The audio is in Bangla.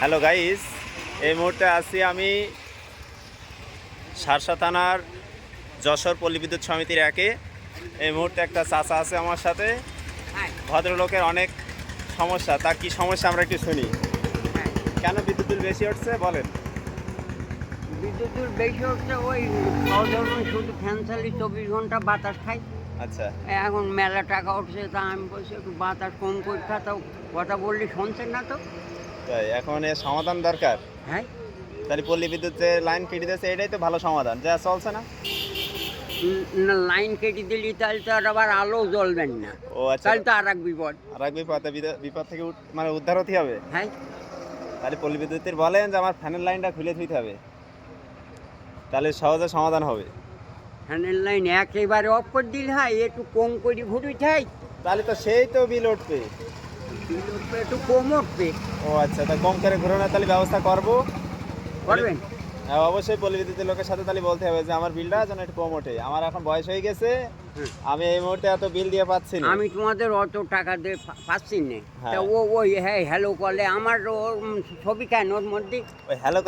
হ্যালো গাইস এই মুহূর্তে আছি আমি সারসা থানার যশোর পল্লী বিদ্যুৎ সমিতির একে। এই মুহূর্তে একটা চাচা আছে আমার সাথে। ভদ্রলোকের অনেক সমস্যা। তা কি সমস্যা আমরা একটু শুনি। কেন বিদ্যুৎ বিল বেশি উঠছে বলেন। বিদ্যুতের বেশি হচ্ছে ওই সাধারণ শুধু ফ্যান চালি চব্বিশ ঘণ্টা বাতাস খাই আচ্ছা। এখন মেলা টাকা উঠছে তা আমি বলছি একটু বাতাস কম করে খাতাও কথা বললি শুনছেন না তো? তাই এখন এর সমাধান দরকার। হ্যাঁ। তাহলে পল্লী বিদ্যুতের লাইন কেটে দিয়েছে এটাই তো ভালো সমাধান যা চলছে না? লাইন কেটে দিলি তাহলে তো আর আবার আলো জ্বলবেন না। ও আচ্ছা। তাহলে তো আর এক বিপদ। আর এক বিপদ বিপদ থেকে মানে উদ্ধার হতে হবে? হ্যাঁ। তাহলে পল্লী বিদ্যুতের বলেন যে আমার ফ্যানের লাইনটা খুলে দিতে হবে। তাহলে সহজে সমাধান হবে। ফ্যানের লাইন একেবারে অফ করে দিলে হয় একটু কম করে ঘুরি থাই তাহলে তো সেই তো বিল উঠবে, একটু কম উঠবে ও আচ্ছা তা কম করে ঘোরানোর তাহলে ব্যবস্থা করব। করবেন? হ্যাঁ অবশ্যই লোকের সাথে তাহলে বলতে হবে যে আমার বিলটা যেন একটু কম ওঠে। আমার এখন বয়স হয়ে গেছে আমি এই মুহূর্তে এত বিল দিয়ে পাচ্ছি না। আমি তোমাদের অত টাকা দিয়ে পাচ্ছি না। হ্যাঁ। তা ও ওই হ্যাঁ হ্যালো কলে আমার ওর ছবি কেন? ওর মধ্যে ওই হ্যালো